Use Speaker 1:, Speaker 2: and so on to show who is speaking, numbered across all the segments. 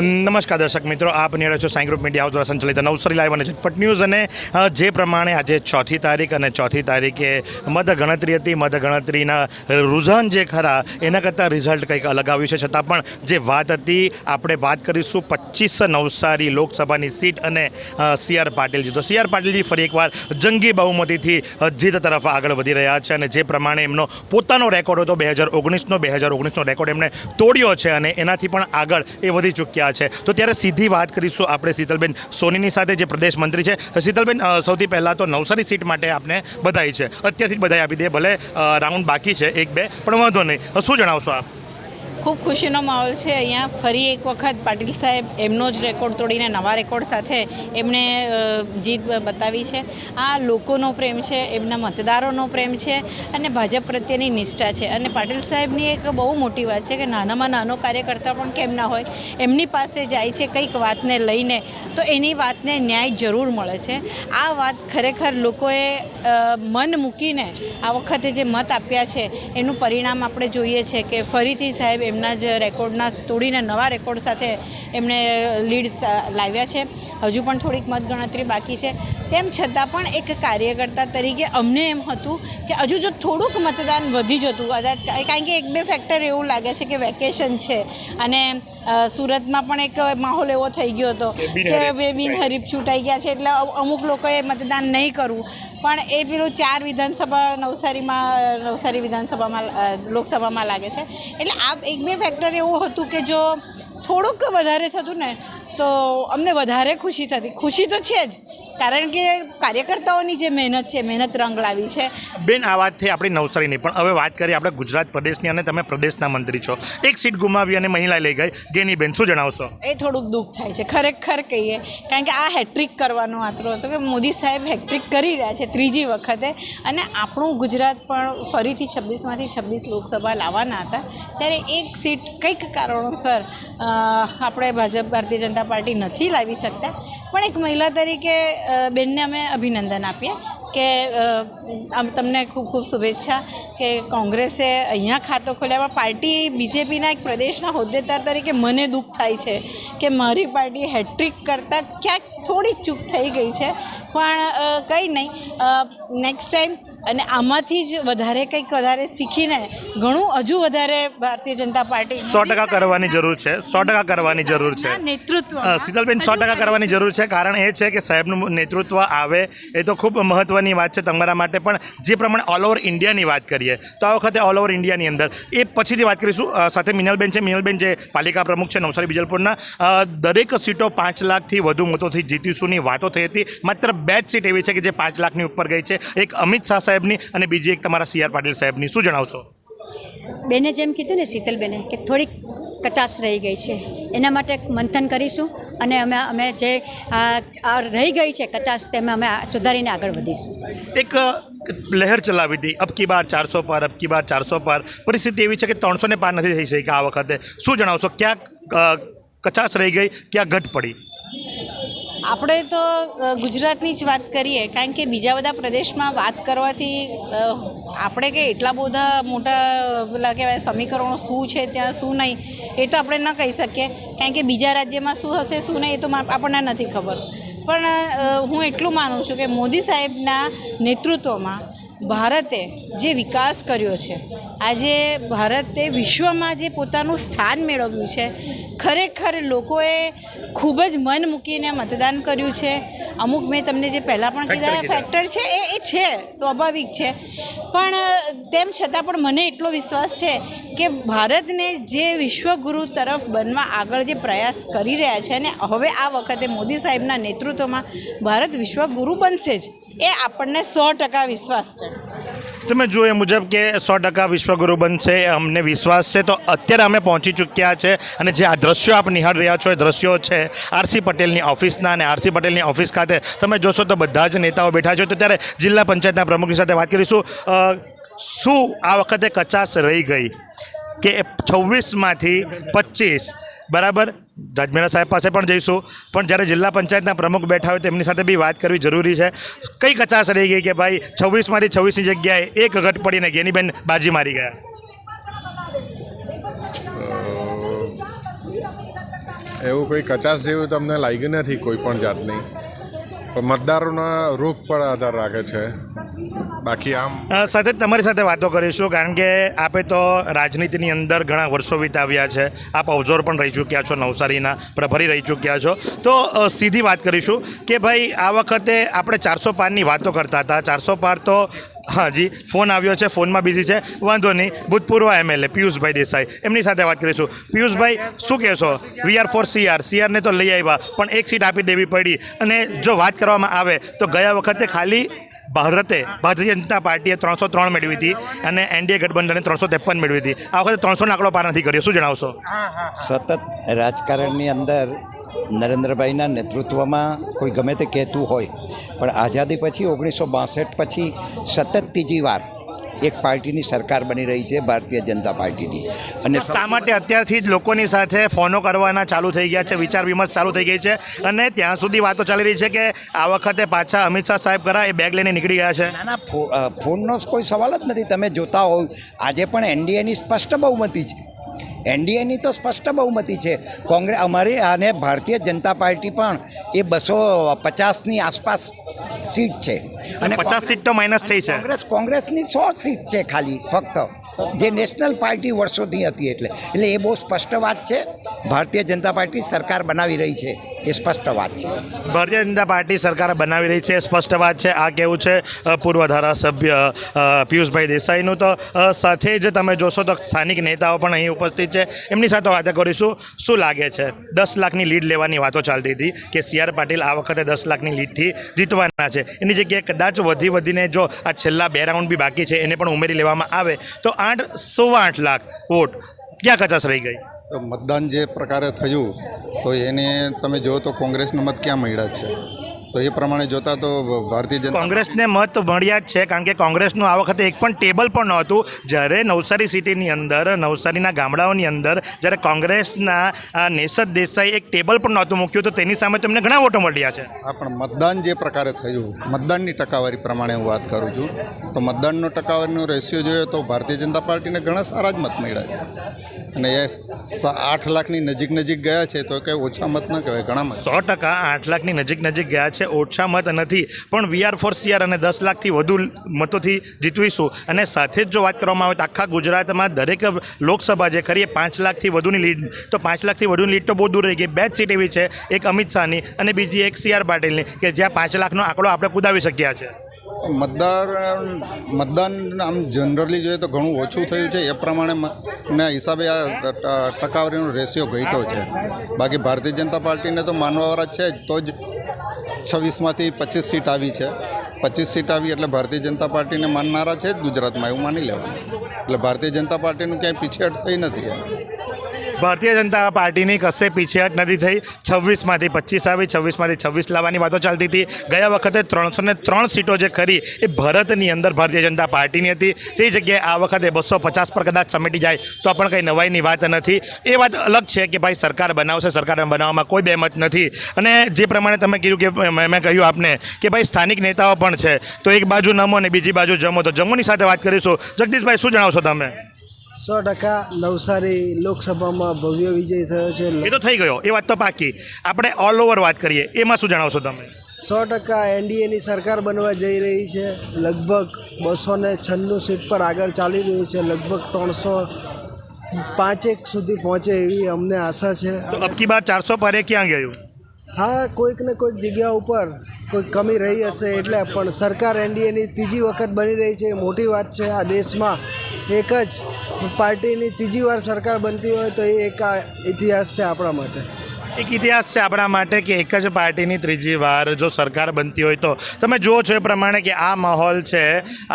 Speaker 1: નમસ્કાર દર્શક મિત્રો, આપ નિહાળો છો સાંઈ ગ્રુપ મીડિયા હાઉસ દ્વારા સંચાલિત નવસારી લાઈવ અને ઝટપટ ન્યૂઝ અને જે પ્રમાણે આજે ચોથી તારીખ અને ચોથી તારીખે મતગણતરી હતી, મતગણતરીના રુઝાન જે ખરા, એના કરતાં રિઝલ્ટ કંઈક અલગ આવ્યું છે. છતાં પણ જે વાત હતી, આપણે વાત કરીશું પચીસ નવસારી લોકસભાની સીટ અને સી આર પાટીલજી. તો સી આર પાટીલજી ફરી એકવાર જંગી બહુમતીથી જીત તરફ આગળ વધી રહ્યા છે અને જે પ્રમાણે એમનો પોતાનો રેકોર્ડ હતો, બે હજાર ઓગણીસનો, બે હજાર ઓગણીસનો રેકોર્ડ એમણે તોડ્યો છે અને એનાથી પણ આગળ એ વધી ચૂક્યા છે. તો ત્યારે સીધી વાત કરીશું આપણે શીતલબેન સોનીની સાથે, જે પ્રદેશ મંત્રી છે. શીતલબેન સૌથી પહેલાં તો નવસારી સીટ માટે આપને બધાઈ છે. અત્યારથી જ બધાઈ આપી દે, ભલે રાઉન્ડ બાકી છે, એક બે, પણ વાંધો નહીં. શું જણાવશો આપ?
Speaker 2: ખૂબ ખુશીનો માહોલ છે. અહીંયા ફરી એક વખત પાટીલ સાહેબ એમનો જ રેકોર્ડ તોડીને નવા રેકોર્ડ સાથે એમણે જીત બતાવી છે. આ લોકોનો પ્રેમ છે, એમના મતદારોનો પ્રેમ છે અને ભાજપ પ્રત્યેની નિષ્ઠા છે. અને પાટીલ સાહેબની એક બહુ મોટી વાત છે કે નાનામાં નાનો કાર્યકર્તા પણ કેમ ના હોય, એમની પાસે જાય છે કંઈક વાતને લઈને, તો એની વાતને ન્યાય જરૂર મળે છે. આ વાત ખરેખર લોકોએ મન મૂકીને આ વખતે જે મત આપ્યા છે, એનું પરિણામ આપણે જોઈએ છે કે ફરીથી સાહેબ એમના જ રેકોર્ડના તોડીને નવા રેકોર્ડ સાથે એમણે લીડ લાવ્યા છે. હજુ પણ થોડીક મતગણતરી બાકી છે. તેમ છતાં પણ એક કાર્યકર્તા તરીકે અમને એમ હતું કે હજુ જો થોડુંક મતદાન વધી જતું કદાચ કારણ કે એક બે ફેક્ટર એવું લાગે છે કે વેકેશન છે. અને સુરતમાં પણ એક માહોલ એવો થઈ ગયો હતો
Speaker 1: કે
Speaker 2: બે બિનહરીફ ચૂંટાઈ ગયા. છે. એટલે અમુક લોકોએ મતદાન નહીં કરવું પણ એ પેલું ચાર વિધાનસભા નવસારીમાં, નવસારી વિધાનસભામાં લોકસભામાં લાગે છે. એટલે આ એક બે ફેક્ટર એવું હતું કે જો થોડુંક વધારે થતું ને, તો અમને વધારે ખુશી થતી. ખુશી તો છે જ. કારણ કે કાર્યકર્તાઓની જે મહેનત છે મહેનત રંગ લાવી છે.
Speaker 1: બેન આ વાત થઈ આપણી નવસારીની. પણ હવે વાત કરીએ આપણે ગુજરાત પ્રદેશની અને તમે પ્રદેશના મંત્રી છો. એક સીટ ગુમાવી અને મહિલા લઈ ગઈ. ગેની બેન શું જણાવશો?
Speaker 2: એ થોડુંક દુઃખ થાય છે. ખરેખર કહીએ કારણ કે આ હેટ્રિક કરવાનો આતરો હતો કે મોદી સાહેબ હેટ્રિક કરી રહ્યા છે ત્રીજી વખતે. અને આપણું ગુજરાત પણ ફરીથી છવ્વીસમાંથી છવ્વીસ લોકસભા લાવવાના હતા. ત્યારે એક સીટ કંઈક કારણોસર આપણે ભાજપ ભારતીય જનતા પાર્ટી નથી લાવી શકતા. પણ એક મહિલા તરીકે બેનને અમે અભિનંદન આપીએ કે આમ તમને ખૂબ ખૂબ શુભેચ્છા કે કોંગ્રેસે અહીંયા ખાતો ખોલ્યા. પણ પાર્ટી બીજેપીના એક પ્રદેશના હોદ્દેદાર તરીકે મને દુઃખ થાય છે કે મારી પાર્ટી હેટ્રિક કરતાં ક્યાંક થોડીક ચૂક થઈ ગઈ છે. પણ કંઈ નહીં. નેક્સ્ટ ટાઈમ અને આમાંથી જ વધારે કંઈક વધારે શીખીને ઘણું હજુ વધારે ભારતીય જનતા પાર્ટી
Speaker 1: સો ટકા કરવાની જરૂર છે. સો ટકા કરવાની જરૂર છે.
Speaker 2: નેતૃત્વ.
Speaker 1: શીતલબેન સો ટકા કરવાની જરૂર છે. કારણ એ છે કે સાહેબનું નેતૃત્વ આવે એ તો ખૂબ મહત્ત્વની વાત છે તમારા માટે. પણ જે પ્રમાણે ઓલ ઓવર ઇન્ડિયાની વાત કરીએ તો આ વખતે ઓલ ઓવર ઇન્ડિયાની અંદર એ પછીથી વાત કરીશું. સાથે મિનલબેન છે. મિનલબેન જે પાલિકા પ્રમુખ છે નવસારી બીજલપુરના દરેક સીટો પાંચ લાખથી વધુ મતોથી જીતીશુંની વાતો થઈ હતી. માત્ર બે જ સીટ એવી છે કે જે પાંચ લાખની ઉપર ગઈ છે. એક અમિત શાહ સાહેબની અને બીજી એક તમારા સી આર પાટીલ સાહેબની. શું જણાવશો?
Speaker 3: બેને જેમ કીધું ને શીતલબેને કે થોડીક કચાશ રહી ગઈ છે. એના માટે મંથન કરીશું અને અમે અમે જે રહી ગઈ છે કચાશ તેમાં અમે સુધારીને આગળ વધીશું.
Speaker 1: એક લહેર ચલાવી હતી. અબ કી બાર ચારસો પર અબ કી બાર ચારસો પર. પરિસ્થિતિ એવી છે કે ત્રણસો ને પાર નથી થઈ શકી આ વખતે. શું જણાવશો? ક્યાં કચાશ રહી ગઈ ક્યાં ઘટ પડી?
Speaker 2: આપણે તો ગુજરાતની જ વાત કરીએ, કારણ કે બીજા બધા પ્રદેશમાં વાત કરવાથી આપણે કે એટલા બધા મોટા, પેલા કહેવાય, સમીકરણો શું છે, ત્યાં શું નહીં, એ તો આપણે ન કહી શકીએ. કારણ કે બીજા રાજ્યમાં શું હશે, શું નહીં, એ તો આપણને નથી ખબર. પણ હું એટલું માનું છું કે મોદી સાહેબના નેતૃત્વમાં ભારતે જે વિકાસ કર્યો છે આજે ભારતે વિશ્વમાં જે પોતાનું સ્થાન મેળવ્યું છે ખરેખર લોકોએ ખૂબ જ મન મૂકીને મતદાન કર્યું છે. અમુક મેં તમને જે પહેલાં પણ કીધા. ફેક્ટર છે એ એ છે સ્વાભાવિક છે. પણ તેમ છતાં પણ મને એટલો વિશ્વાસ છે કે ભારતને જે વિશ્વગુરુ તરફ બનવા આગળ જે પ્રયાસ કરી રહ્યા છે અને હવે આ વખતે મોદી સાહેબના નેતૃત્વમાં ભારત વિશ્વગુરુ બનશે જ. એ આપણને સો ટકા વિશ્વાસ છે.
Speaker 1: તમે જો એ મુજબ કે સો ટકા વિશ્વગુરુ બનશે અમને વિશ્વાસ છે. તો અત્યારે અમે પહોંચી ચૂક્યા છે અને જે આ દ્રશ્યો આપ નિહાળ રહ્યા છો એ દ્રશ્યો છે આરસી પટેલની ઓફિસના અને આરસી પટેલની ઓફિસ ખાતે. તમે જોશો તો બધા જ નેતાઓ બેઠા છો. તો ત્યારે જિલ્લા પંચાયતના પ્રમુખની સાથે વાત કરીશું. શું આ વખતે કચાશ રહી ગઈ? કે છવ્વીસમાંથી પચીસ, બરાબર? રાજમેરા સાહેબ પાસે પણ જઈશું. પણ જ્યારે જિલ્લા પંચાયતના પ્રમુખ બેઠા હોય તેમની સાથે બી વાત કરવી જરૂરી છે. કઈ કચાશ રહી ગઈ કે ભાઈ છવ્વીસમાંથી છવ્વીસની જગ્યાએ એક ઘટ પડીને ગેનીબેન બાજી મારી ગયા?
Speaker 4: એવું કોઈ કચાશ જેવું તમને લાગ્યું નથી કોઈ પણ જાતની? મતદારોના રૂપ પર આધાર રાખે છે. બાકી આમ
Speaker 1: સાથે તમારી સાથે વાતો કરીશું, કારણ કે આપે તો રાજનીતિની અંદર ઘણા વર્ષો વિતાવ્યા છે. આપ અવજોર પણ રહી ચૂક્યા છો, નવસારીના પ્રભારી રહી ચૂક્યા છો. તો સીધી વાત કરીશું કે ભાઈ, આ વખતે આપણે ચારસો પારની વાતો કરતા હતા. ચારસો પાર તો હા જી ફોન આવ્યો છે, ફોનમાં બિઝી છે. વાંધો નહીં. ભૂતપૂર્વ એમએલએ પિયુષભાઈ દેસાઈ. એમની સાથે વાત કરીશું. પિયુષભાઈ, શું કહેશો? વી આર ફોર સીઆર સીઆરને તો લઈ આવ્યા, પણ એક સીટ આપી દેવી પડી. અને જો વાત કરવામાં આવે, તો ગયા વખતે ખાલી ભારતે ભારતીય જનતા પાર્ટીએ ત્રણસો ત્રણ મેળવી હતી અને એનડીએ ગઠબંધને ત્રણસો ત્રેપન મેળવી હતી. આ વખતે ત્રણસો આંકડો પાર નથી કર્યો. શું જણાવશો?
Speaker 5: સતત રાજકારણની અંદર નરેન્દ્રભાઈના નેતૃત્વમાં કોઈ ગમે તે કહેતું હોય પણ આઝાદી પછી ઓગણીસો બાસઠ પછી સતત ત્રીજી વાર એક પાર્ટીની સરકાર બની રહી છે ભારતીય જનતા પાર્ટીની. અને
Speaker 1: શા માટે અત્યારથી જ લોકોની સાથે ફોનો કરવાના ચાલુ થઈ ગયા છે વિચાર વિમર્શ ચાલુ થઈ ગઈ છે? અને ત્યાં સુધી વાતો ચાલી રહી છે કે આ વખતે પાછા અમિત શાહ સાહેબ કરા એ બેગ લઈને નીકળી ગયા છે?
Speaker 5: ના ફોનનો કોઈ સવાલ જ નથી. તમે જોતા હોવ આજે પણ એનડીએની સ્પષ્ટ બહુમતી છે. એનડીએની તો સ્પષ્ટ બહુમતી છે. કોંગ્રેસ અમારી અને ભારતીય જનતા પાર્ટી પણ એ બસો પચાસની આસપાસ સીટ છે.
Speaker 1: અને પચાસ સીટ તો માઇનસ થઈ છે.
Speaker 5: કોંગ્રેસ કોંગ્રેસની સો સીટ છે ખાલી ફક્ત. જે નેશનલ પાર્ટી વર્ષોથી હતી એટલે. એટલે એ બહુ સ્પષ્ટ વાત છે. ભારતીય જનતા પાર્ટી સરકાર બનાવી રહી છે. એ સ્પષ્ટ વાત છે.
Speaker 1: ભારતીય જનતા પાર્ટી સરકાર બનાવી રહી છે સ્પષ્ટ વાત છે. આ કેવું છે? પૂર્વ ધારાસભ્ય પિયુષભાઈ દેસાઈનું તો સાથે જ તમે જોશો તો સ્થાનિક નેતાઓ પણ અહીં ઉપસ્થિત છે. એમની સાથે વાતો કરીશું. શું લાગે છે? દસ લાખની લીડ લેવાની વાતો ચાલતી હતી કે સી આર પાટીલ આ વખતે દસ લાખની લીડથી જીતવાના છે. એની જગ્યાએ કદાચ વધી વધીને જો આ છેલ્લા બે રાઉન્ડ બી બાકી છે, એને પણ ઉમેરી લેવામાં આવે તો આઠ, સવા આઠ લાખ વોટ ક્યાં કચાશ રહી ગઈ?
Speaker 6: મતદાન જે પ્રકારે થયું તો એને તમે જુઓ તો કોંગ્રેસને મત ક્યાં મળ્યા છે? તો એ પ્રમાણે જોતા તો ભારતીય જનતા
Speaker 1: કોંગ્રેસને મત મળ્યા જ છે કારણ કે કોંગ્રેસનું આ વખતે એક પણ ટેબલ પણ નહોતું. જ્યારે નવસારી સિટીની અંદર નવસારીના ગામડાઓની અંદર જ્યારે કોંગ્રેસના નેસદ દેસાઈ એક ટેબલ પણ નહોતું મૂક્યું તો તેની સામે તમને ઘણા વોટો મળ્યા છે.
Speaker 6: હા પણ મતદાન જે પ્રકારે થયું મતદાનની ટકાવારી પ્રમાણે હું વાત કરું છું તો મતદાનનો ટકાવારીનો રેશિયો જોઈએ તો ભારતીય જનતા પાર્ટીને ઘણા સારા જ મત મળ્યા છે. અને એ આઠ લાખની નજીક નજીક ગયા છે, તો કે ઓછા મત ન કહેવાય, ઘણા
Speaker 1: સો ટકા આઠ લાખની નજીક નજીક ગયા છે, ઓછા મત નથી, પણ વી આર ફોર સીઆર અને દસ લાખથી વધુ મતોથી જીતવીશું. અને સાથે જ જો વાત કરવામાં આવે તો આખા ગુજરાતમાં દરેક લોકસભા જે ખરી પાંચ લાખથી વધુની લીડ, તો પાંચ લાખથી વધુની લીડ તો બહુ દૂર રહી ગઈ. બે જ સીટ એવી છે, એક અમિત શાહની અને બીજી એક સી આર પાટીલની, કે જ્યાં પાંચ લાખનો આંકડો આપણે કુદાવી શક્યા છે.
Speaker 6: મતદાર મતદાન આમ જનરલી જોઈએ તો ઘણું ઓછું થયું છે. એ પ્રમાણે ના હિસાબે આ ટકાવારીનો રેશિયો ઘટ્યો છે. બાકી ભારતીય જનતા પાર્ટીને તો માનવાવાળા છે જ, તો જ છવ્વીસમાંથી પચીસ સીટ આવી છે. પચીસ સીટ આવી એટલે ભારતીય જનતા પાર્ટીને માનનારા છે જ ગુજરાતમાં, એવું માની લેવાનું. એટલે ભારતીય જનતા પાર્ટીનું ક્યાંય પીછેહટ થઈ નથી.
Speaker 1: ભારતીય જનતા પાર્ટીની કશે પીછેહટ નથી થઈ. છવ્વીસમાંથી પચીસ આવી, છવ્વીસમાંથી છવ્વીસ લાવવાની વાતો ચાલતી હતી. ગયા વખતે ત્રણસો ને ત્રણ સીટો જે ખરી એ ભારતની અંદર ભારતીય જનતા પાર્ટીની હતી. તે જગ્યાએ આ વખતે બસો પચાસ પર કદાચ સમેટી જાય તો પણ કંઈ નવાઈની વાત નથી. એ વાત અલગ છે કે ભાઈ સરકાર બનાવશે, સરકાર બનાવવામાં કોઈ બેમત નથી. અને જે પ્રમાણે તમે કીધું કે મેં કહ્યું આપને કે ભાઈ સ્થાનિક નેતાઓ પણ છે. તો એક બાજુ નમો અને બીજી બાજુ જમો. તો જમોની સાથે વાત કરીશું. જગદીશભાઈ, શું જણાવશો તમે?
Speaker 7: સો ટકા નવસારી લોકસભામાં ભવ્ય વિજય થયો છે.
Speaker 1: એ તો થઈ ગયો. એ વાત તો પાકી. આપણે ઓલ ઓવર વાત કરીએ. એમાં શું જણાવશો તમે?
Speaker 7: સો ટકા એનડીએની સરકાર બનવા જઈ રહી છે. લગભગ બસો ને છન્નું સીટ પર આગળ ચાલી રહ્યું છે. લગભગ ત્રણસો પાંચેક સુધી પહોંચે એવી અમને આશા છે.
Speaker 1: અબકી બાર ચારસો પર ક્યાં ગયું
Speaker 7: હા કોઈક ને કોઈક જગ્યા ઉપર કોઈ કમી રહી હશે એટલે પણ સરકાર એનડીએની ત્રીજી વખત બની રહી છે. મોટી વાત છે. આ દેશમાં એક જ પાર્ટીની ત્રીજી વાર સરકાર બનતી હોય તો એ એક આ ઇતિહાસ છે આપણા માટે.
Speaker 1: એક ઇતિહાસ છે આપણા માટે કે એક જ પાર્ટીની ત્રીજી વાર જો સરકાર બનતી હોય તો. તમે જુઓ છો એ પ્રમાણે કે આ માહોલ છે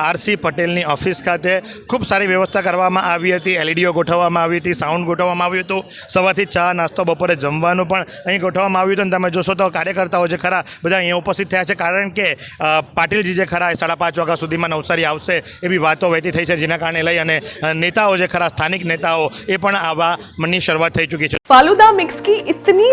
Speaker 1: આરસી પટેલની ઓફિસ ખાતે. ખૂબ સારી વ્યવસ્થા કરવામાં આવી હતી, એલઈડીઓ ગોઠવવામાં આવી હતી, સાઉન્ડ ગોઠવવામાં આવ્યું હતું. સવારથી ચા, નાસ્તો, બપોરે જમવાનું પણ અહીં ગોઠવવામાં આવ્યું હતું. ને તમે જોશો તો કાર્યકર્તાઓ જે ખરા બધા અહીંયા ઉપસ્થિત થયા છે. કારણ કે પાટીલજી જે ખરા એ સાડા પાંચ વાગ્યા સુધીમાં નવસારી આવશે એવી વાતો વહેતી થઈ છે જેના કારણે લઈ અને નેતાઓ જે ખરા, સ્થાનિક નેતાઓ એ પણ આવા મનની શરૂઆત થઈ ચૂકી છે.
Speaker 8: ફાલુદા મિક્સ કી ઇતની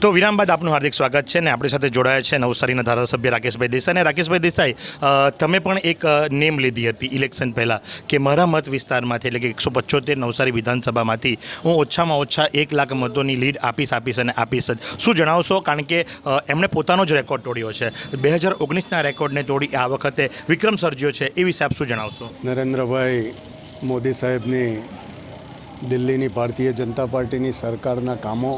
Speaker 1: તો વિરામ બાદ આપનું હાર્દિક સ્વાગત છે ને આપણી સાથે જોડાયા છે નવસારીના ધારાસભ્ય રાકેશભાઈ દેસાઈ. અને રાકેશભાઈ દેસાઈ તમે પણ એક નેમ લીધી હતી ઇલેક્શન પહેલાં કે મારા મત વિસ્તારમાંથી એટલે કે એકસો પચોતેર નવસારી વિધાનસભામાંથી હું ઓછામાં ઓછા એક લાખ મતોની લીડ આપીશ આપીશ અને આપીશ જ. શું જણાવશો? કારણ કે એમણે પોતાનો જ રેકોર્ડ તોડ્યો છે. બે હજાર ઓગણીસના રેકોર્ડને તોડી આ વખતે વિક્રમ સર્જ્યો છે. એ વિશે આપ શું જણાવશો?
Speaker 9: નરેન્દ્રભાઈ, મોદી સાહેબની દિલ્હીની ભારતીય જનતા પાર્ટીની સરકારના કામો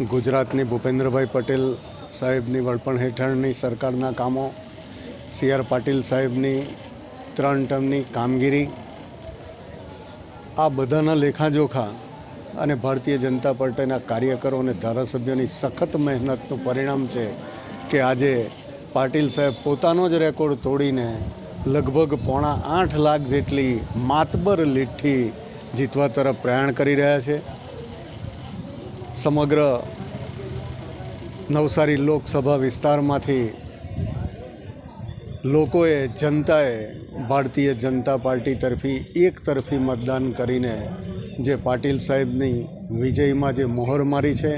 Speaker 9: ગુજરાતની ભૂપેન્દ્રભાઈ પટેલ સાહેબની વડપણ હેઠળની સરકારના કામો, સી આર પાટીલ સાહેબની ત્રણ ટર્મની કામગીરી, આ બધાના લેખાજોખા અને ભારતીય જનતા પાર્ટીના કાર્યકરો અને ધારાસભ્યોની સખત મહેનતનું પરિણામ છે કે આજે પાટીલ સાહેબ પોતાનો જ રેકોર્ડ તોડીને લગભગ પોણા આઠ લાખ જેટલી માતબર લીઠી જીતવા તરફ પ્રયાણ કરી રહ્યા છે. સમગ્ર નવસારી લોકસભા વિસ્તારમાંથી લોકોએ, જનતાએ, ભારતીય જનતા પાર્ટી તરફી, એક તરફી મતદાન કરીને જે પાટીલ સાહેબની વિજયમાં જે મોહર મારી છે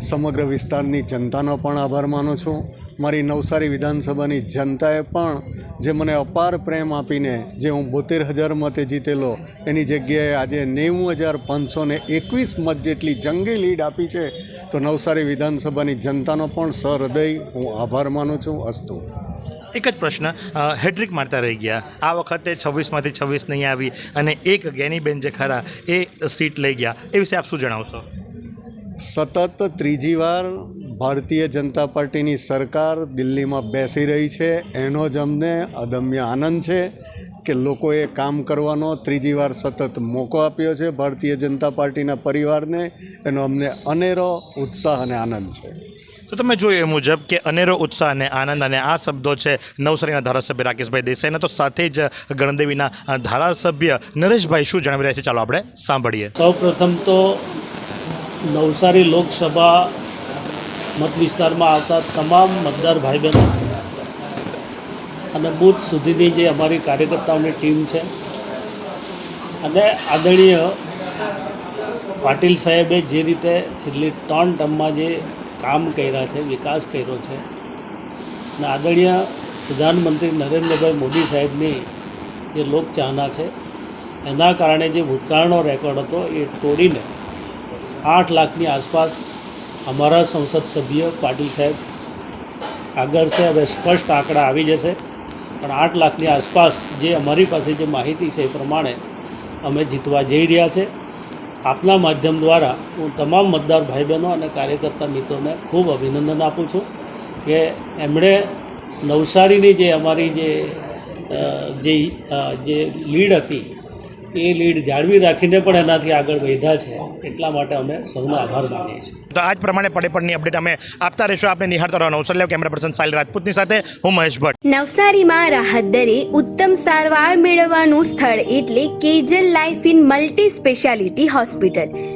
Speaker 9: સમગ્ર વિસ્તારની જનતાનો પણ આભાર માનું છું. મારી નવસારી વિધાનસભાની જનતાએ પણ જે મને અપાર પ્રેમ આપીને જે હું બોતેર હજાર મતે જીતેલો, એની જગ્યાએ આજે નેવું હજાર પાંચસો ને એકવીસ મત જેટલી જંગી લીડ આપી છે, તો નવસારી વિધાનસભાની જનતાનો પણ સહૃદય હું આભાર માનું છું. અસ્તુ.
Speaker 1: એક જ પ્રશ્ન હેટ્રિક મારતા રહી ગયા. આ વખતે છવ્વીસમાંથી છવ્વીસ નહીં આવી અને એક ગેનીબેન જે ખરા એ સીટ લઈ ગયા. એ વિશે આપ શું જણાવશો?
Speaker 9: સતત ત્રીજી વાર ભારતીય જનતા પાર્ટીની સરકાર દિલ્હીમાં બેસી રહી છે. એનો જ અમને અદમ્ય આનંદ છે કે લોકોએ કામ કરવાનો ત્રીજી વાર સતત મોકો આપ્યો છે ભારતીય જનતા પાર્ટીના પરિવારને. એનો અમને અનેરો ઉત્સાહ અને આનંદ છે.
Speaker 1: તો તમે જોયું એ મુજબ કે અનેરો ઉત્સાહ અને આનંદ અને આ શબ્દો છે નવસારીના ધારાસભ્ય રાકેશભાઈ દેસાઈના તો સાથે જ ગણદેવીના ધારાસભ્ય નરેશભાઈ શું જણાવી રહ્યા છે? ચાલો આપણે સાંભળીએ.
Speaker 10: સૌ પ્રથમ તો નવસારી લોકસભા મત વિસ્તારમાં આવતા તમામ મતદાર ભાઈ બહેનો અને બૂથ સુધીની જે અમારી કાર્યકર્તાઓની ટીમ છે અને આદરણીય પાટીલ સાહેબે જે રીતે છેલ્લી ત્રણ ટર્મમાં જે કામ કર્યા છે, વિકાસ કર્યો છે અને આદરણીય પ્રધાનમંત્રી નરેન્દ્રભાઈ મોદી સાહેબની જે લોકચાહના છે, એના કારણે જે ભૂતકાળનો રેકોર્ડ હતો એ તોડીને આઠ લાખની આસપાસ અમારા સંસદ સભ્ય પાટીલ સાહેબ આગળ છે. હવે સ્પષ્ટ આંકડા આવી જશે. પણ આઠ લાખની આસપાસ જે અમારી પાસે જે માહિતી છે એ પ્રમાણે અમે જીતવા જઈ રહ્યા છે. આપના માધ્યમ દ્વારા હું તમામ મતદાર ભાઈ બહેનો અને કાર્યકર્તા મિત્રોને ખૂબ અભિનંદન આપું છું કે એમણે નવસારીની જે અમારી જે જે લીડ હતી એ લીડ જાળવી રાખીને પણ એનાથી આગળ વધ્યા છે. એટલા માટે અમે સૌનો આભાર માનીએ છીએ.
Speaker 1: તો આજ પ્રમાણે પડે પડની અપડેટ અમે આપતા રહીશું. આપણે નિહાળતા રહો. Navsari live camera person Sahil રાજપૂતની સાથે હું મહેશ ભટ્ટ.
Speaker 11: નવસારીમાં રાહત દરે ઉત્તમ સારવાર મેળવવાનું સ્થળ એટલે Kejal life in multi speciality hospital.